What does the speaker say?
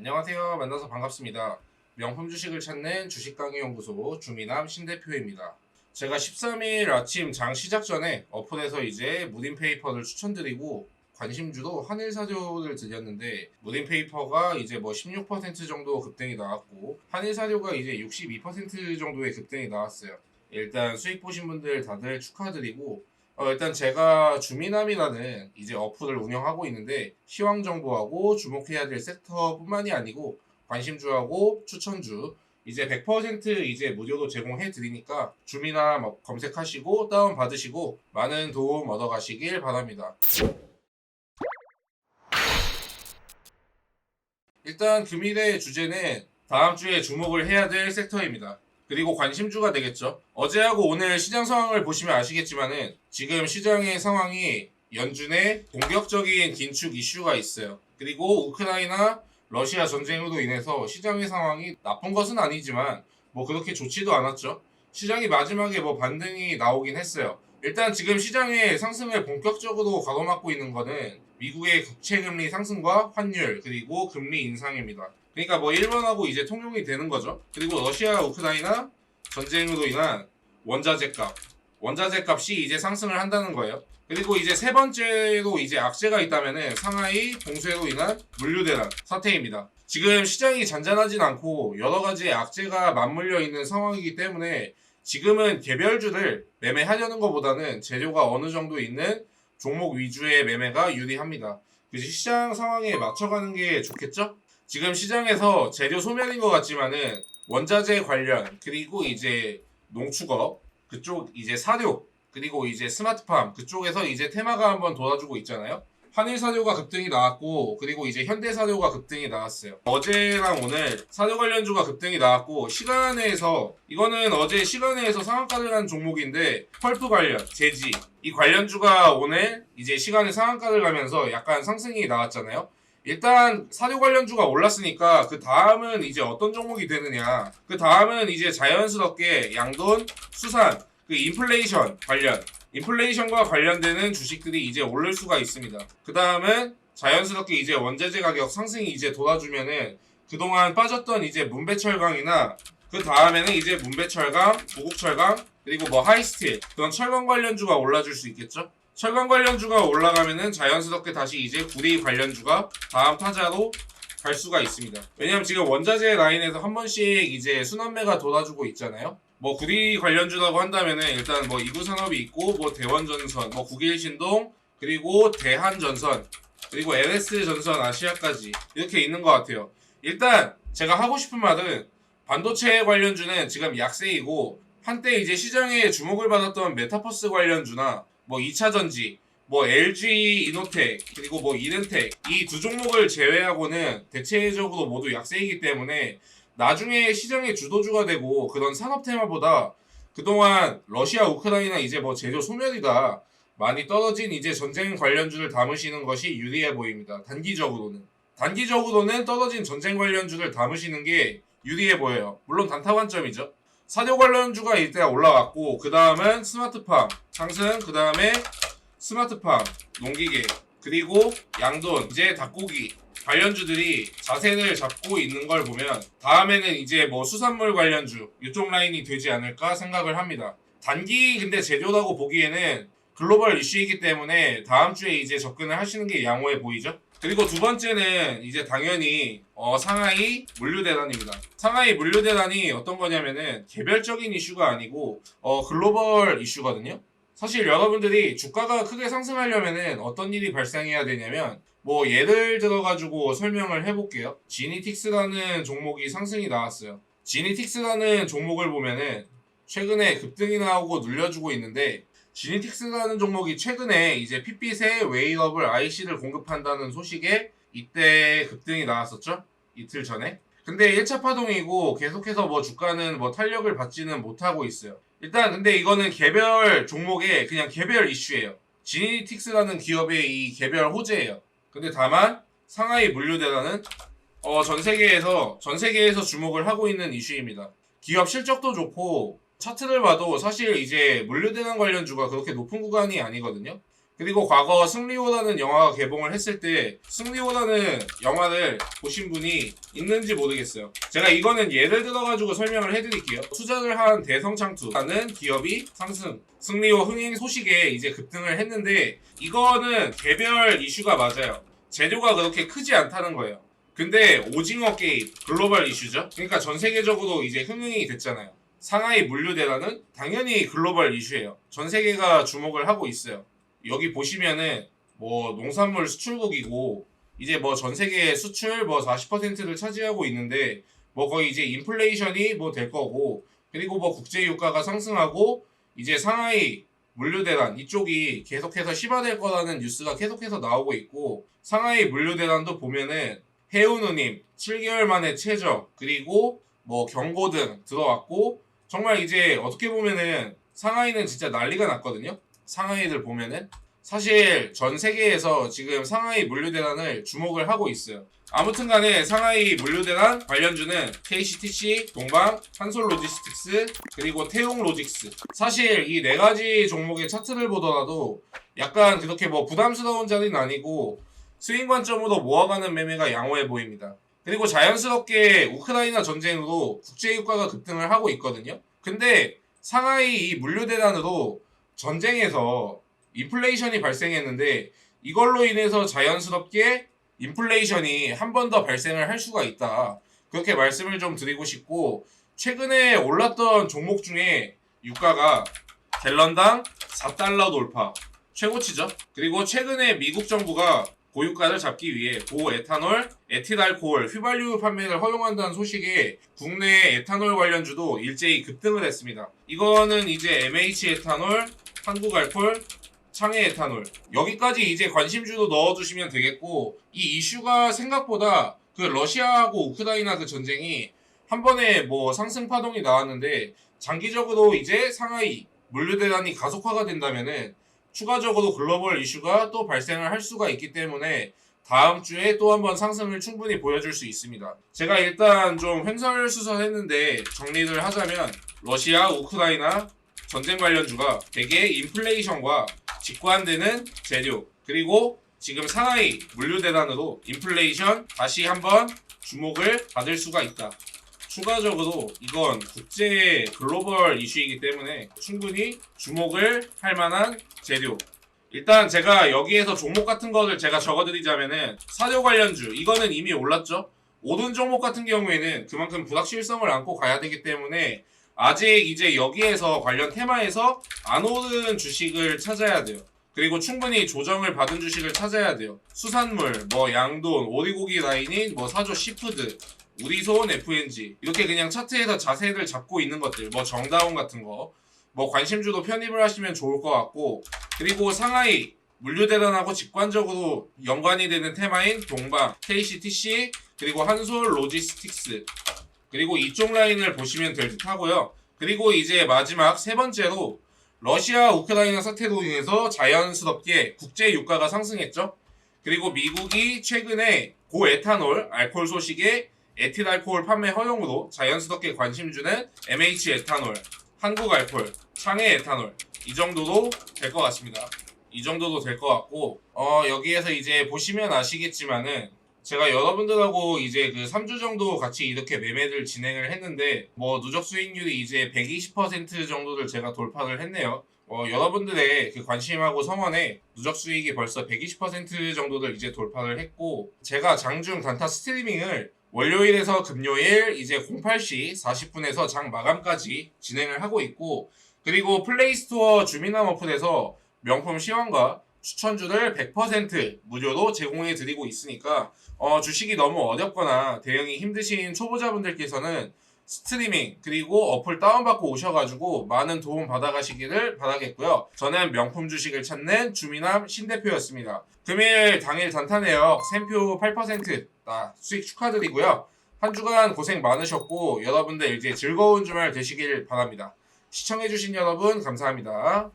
안녕하세요. 만나서 반갑습니다. 명품 주식을 찾는 주식 강의 연구소 주미남 신 대표입니다. 제가 13일 아침 장 시작 전에 어플에서 이제 무딘 페이퍼를 추천드리고 관심주도 한일 사료를 드렸는데 무딘 페이퍼가 이제 뭐 16% 정도 급등이 나왔고 한일 사료가 이제 62% 정도의 급등이 나왔어요. 일단 수익 보신 분들 다들 축하드리고 어, 일단 제가 주미남이라는 이제 어플을 운영하고 있는데 시황 정보하고 주목해야 될 섹터뿐만이 아니고 관심주하고 추천주 이제 100% 이제 무료로 제공해 드리니까 어, 검색하시고 다운 받으시고 많은 도움 얻어 가시길 바랍니다. 일단 금일의 주제는 다음 주에 주목을 해야 될 섹터입니다. 그리고 관심주가 되겠죠. 어제하고 오늘 시장 상황을 보시면 아시겠지만은 지금 시장의 상황이 연준의 공격적인 긴축 이슈가 있어요. 그리고 우크라이나 러시아 전쟁으로 인해서 시장의 상황이 나쁜 것은 아니지만 뭐 그렇게 좋지도 않았죠. 시장이 마지막에 뭐 반등이 나오긴 했어요. 일단 지금 시장의 상승을 본격적으로 가로막고 있는 거는 미국의 국채 금리 상승과 환율 그리고 금리 인상입니다. 그러니까 뭐 일본하고 이제 통용이 되는 거죠. 그리고 러시아 우크라이나 전쟁으로 인한 원자재 값, 원자재 값이 이제 상승을 한다는 거예요. 그리고 이제 세 번째로 이제 악재가 있다면은 상하이 봉쇄로 인한 물류 대란 사태입니다. 지금 시장이 잔잔하진 않고 여러 가지 악재가 맞물려 있는 상황이기 때문에 지금은 개별주를 매매하려는 것보다는 재료가 어느 정도 있는 종목 위주의 매매가 유리합니다. 그래서 시장 상황에 맞춰가는 게 좋겠죠? 지금 시장에서 재료 소멸인 것 같지만은 원자재 관련 그리고 이제 농축업 그쪽 이제 사료 그리고 이제 스마트팜 그쪽에서 이제 테마가 한번 돌아주고 있잖아요. 한일 사료가 급등이 나왔고 그리고 이제 현대 사료가 급등이 나왔어요. 어제랑 오늘 사료 관련주가 급등이 나왔고 시간에서 이거는 어제 시간에서 상한가를 한 종목인데 펄프 관련 제지 이 관련주가 오늘 이제 시간에 상한가를 가면서 약간 상승이 나왔잖아요. 일단 사료 관련주가 올랐으니까 그 다음은 이제 어떤 종목이 되느냐. 그 다음은 이제 자연스럽게 양돈 수산 그 인플레이션 관련 인플레이션과 관련되는 주식들이 이제 오를 수가 있습니다. 그 다음은 자연스럽게 이제 원자재 가격 상승이 이제 돌아주면은 그동안 빠졌던 이제 문배철강이나 그 다음에는 이제 문배철강 보국철강 그리고 뭐 하이스틸 그런 철강 관련주가 올라줄 수 있겠죠 철강 관련주가 올라가면은 자연스럽게 다시 이제 구리 관련주가 다음 타자로 갈 수가 있습니다. 왜냐면 지금 원자재 라인에서 한 번씩 이제 순환매가 돌아주고 있잖아요. 뭐 구리 관련주라고 한다면은 일단 뭐 이구산업이 있고 뭐 대원전선, 뭐 국일신동 그리고 대한전선 그리고 LS전선 아시아까지 이렇게 있는 것 같아요. 일단 제가 하고 싶은 말은 반도체 관련주는 지금 약세이고 한때 이제 시장에 주목을 받았던 메타버스 관련주나 뭐 2차 전지, 뭐 LG 이노텍, 그리고 뭐 이른텍 이 두 종목을 제외하고는 대체적으로 모두 약세이기 때문에 나중에 시장의 주도주가 되고 그런 산업 테마보다 그동안 러시아 우크라이나 이제 뭐 제조 소멸이다 많이 떨어진 이제 전쟁 관련주를 담으시는 것이 유리해 보입니다. 단기적으로는 단기적으로는 떨어진 전쟁 관련주를 담으시는 게 유리해 보여요. 물론 단타 관점이죠. 사료 관련주가 이때 올라왔고 그 다음은 스마트팜 상승 그 다음에 스마트팜 농기계 그리고 양돈 이제 닭고기 관련주들이 자세를 잡고 있는 걸 보면 다음에는 이제 뭐 수산물 관련주 이쪽 라인이 되지 않을까 생각을 합니다. 단기 근데 재료라고 보기에는 글로벌 이슈이기 때문에 다음 주에 이제 접근을 하시는 게 양호해 보이죠? 그리고 두 번째는 이제 당연히 어, 상하이 물류 대란입니다. 상하이 물류 대란이 어떤 거냐면은 개별적인 이슈가 아니고 어, 글로벌 이슈거든요. 사실 여러분들이 주가가 크게 상승하려면은 어떤 일이 발생해야 되냐면 뭐 예를 들어 가지고 설명을 해볼게요. 지니틱스라는 종목이 상승이 나왔어요. 지니틱스라는 종목을 보면은 최근에 급등이 나오고 눌려주고 있는데 지니틱스라는 종목이 최근에 이제 핏빛에 웨이업을 IC를 공급한다는 소식에 이때 급등이 나왔었죠. 이틀 전에. 근데 1차 파동이고 계속해서 뭐 주가는 뭐 탄력을 받지는 못하고 있어요. 일단 근데 이거는 개별 종목의 그냥 개별 이슈예요. 지니틱스라는 기업의 이 개별 호재예요. 근데 다만 상하이 물류대란은 어, 전 세계에서 전 세계에서 주목을 하고 있는 이슈입니다. 기업 실적도 좋고 차트를 봐도 사실 이제 물류대란 관련주가 그렇게 높은 구간이 아니거든요. 그리고 과거 승리호라는 영화가 개봉을 했을 때 승리호라는 영화를 보신 분이 있는지 모르겠어요. 제가 이거는 예를 들어가지고 설명을 해드릴게요. 투자를 한 대성창투라는 기업이 상승, 승리호 흥행 소식에 이제 급등을 했는데 이거는 개별 이슈가 맞아요. 재료가 그렇게 크지 않다는 거예요. 근데 오징어 게임 글로벌 이슈죠. 그러니까 전 세계적으로 이제 흥행이 됐잖아요. 상하이 물류 대란은 당연히 글로벌 이슈예요. 전 세계가 주목을 하고 있어요. 여기 보시면은 뭐 농산물 수출국이고 이제 뭐 전 세계 수출 뭐 40%를 차지하고 있는데 뭐 거의 이제 인플레이션이 뭐 될 거고 그리고 뭐 국제 유가가 상승하고 이제 상하이 물류 대란 이쪽이 계속해서 심화될 거라는 뉴스가 계속해서 나오고 있고 상하이 물류 대란도 보면은 해운우님 7개월 만에 최저 그리고 뭐 경고 등 들어왔고 정말 이제 어떻게 보면은 상하이는 진짜 난리가 났거든요. 상하이들 보면은 사실 전 세계에서 지금 상하이 물류대란을 주목을 하고 있어요. 아무튼 간에 상하이 물류대란 관련주는 KCTC, 동방, 한솔 로지스틱스, 그리고 태용 로직스. 사실 이 네 가지 종목의 차트를 보더라도 약간 그렇게 뭐 부담스러운 자리는 아니고 스윙 관점으로 모아가는 매매가 양호해 보입니다. 그리고 자연스럽게 우크라이나 전쟁으로 국제유가가 급등을 하고 있거든요. 근데 상하이 이 물류대란으로 전쟁에서 인플레이션이 발생했는데 이걸로 인해서 자연스럽게 인플레이션이 한 번 더 발생을 할 수가 있다. 그렇게 말씀을 좀 드리고 싶고 최근에 올랐던 종목 중에 유가가 갤런당 4달러 돌파 최고치죠. 그리고 최근에 미국 정부가 고유가를 잡기 위해 고에탄올, 에틸알코올, 휘발유 판매를 허용한다는 소식에 국내 에탄올 관련주도 일제히 급등을 했습니다. 이거는 이제 MH 에탄올, 한국 알콜, 창해 에탄올 여기까지 이제 관심주도 넣어주시면 되겠고 이 이슈가 생각보다 그 러시아하고 우크라이나 그 전쟁이 한 번에 뭐 상승 파동이 나왔는데 장기적으로 이제 상하이 물류 대란이 가속화가 된다면은 추가적으로 글로벌 이슈가 또 발생을 할 수가 있기 때문에 다음 주에 또 한번 상승을 충분히 보여줄 수 있습니다. 제가 일단 좀 횡설수설했는데 정리를 하자면 러시아, 우크라이나 전쟁 관련주가 대개 인플레이션과 직관되는 재료 그리고 지금 상하이 물류 대란으로 인플레이션 다시 한번 주목을 받을 수가 있다. 추가적으로 이건 국제 글로벌 이슈이기 때문에 충분히 주목을 할 만한 재료. 일단 제가 여기에서 종목 같은 거를 제가 적어드리자면은 사료 관련주 이거는 이미 올랐죠. 오른 종목 같은 경우에는 그만큼 불확실성을 안고 가야 되기 때문에 아직 이제 여기에서 관련 테마에서 안 오른 주식을 찾아야 돼요. 그리고 충분히 조정을 받은 주식을 찾아야 돼요. 수산물, 뭐 양돈, 오리고기 라인인 뭐 사조 시푸드, 우리손 FNG 이렇게 그냥 차트에서 자세를 잡고 있는 것들, 뭐 정다운 같은 거, 뭐 관심주도 편입을 하시면 좋을 것 같고 그리고 상하이 물류대란하고 직관적으로 연관이 되는 테마인 동방, KCTC 그리고 한솔 로지스틱스 그리고 이쪽 라인을 보시면 될 듯 하고요. 그리고 이제 마지막 세 번째로 러시아 우크라이나 사태로 인해서 자연스럽게 국제 유가가 상승했죠. 그리고 미국이 최근에 고에탄올 알코올 소식에 에틸 알코올 판매 허용으로 자연스럽게 관심 주는 MH 에탄올, 한국 알코올, 창해 에탄올 이 정도도 될것 같습니다. 이 정도도 될 것 같고 어 여기에서 이제 보시면 아시겠지만은 제가 여러분들하고 이제 그 3주 정도 같이 이렇게 매매를 진행을 했는데 뭐 누적 수익률이 이제 120% 정도를 제가 돌파를 했네요. 어, 여러분들의 그 관심하고 성원에 누적 수익이 벌써 120% 정도를 이제 돌파를 했고 제가 장중 단타 스트리밍을 월요일에서 금요일 이제 08시 40분에서 장 마감까지 진행을 하고 있고 그리고 플레이스토어 주민함 어플에서 명품 시황과 추천주를 100% 무료로 제공해 드리고 있으니까 어, 주식이 너무 어렵거나 대응이 힘드신 초보자분들께서는 스트리밍 그리고 어플 다운받고 오셔가지고 많은 도움 받아가시기를 바라겠고요. 저는 명품 주식을 찾는 주민함 신대표였습니다. 금일 당일 단타내역 샘표 8% 아, 수익 축하드리고요. 한 주간 고생 많으셨고 여러분들 이제 즐거운 주말 되시길 바랍니다. 시청해주신 여러분 감사합니다.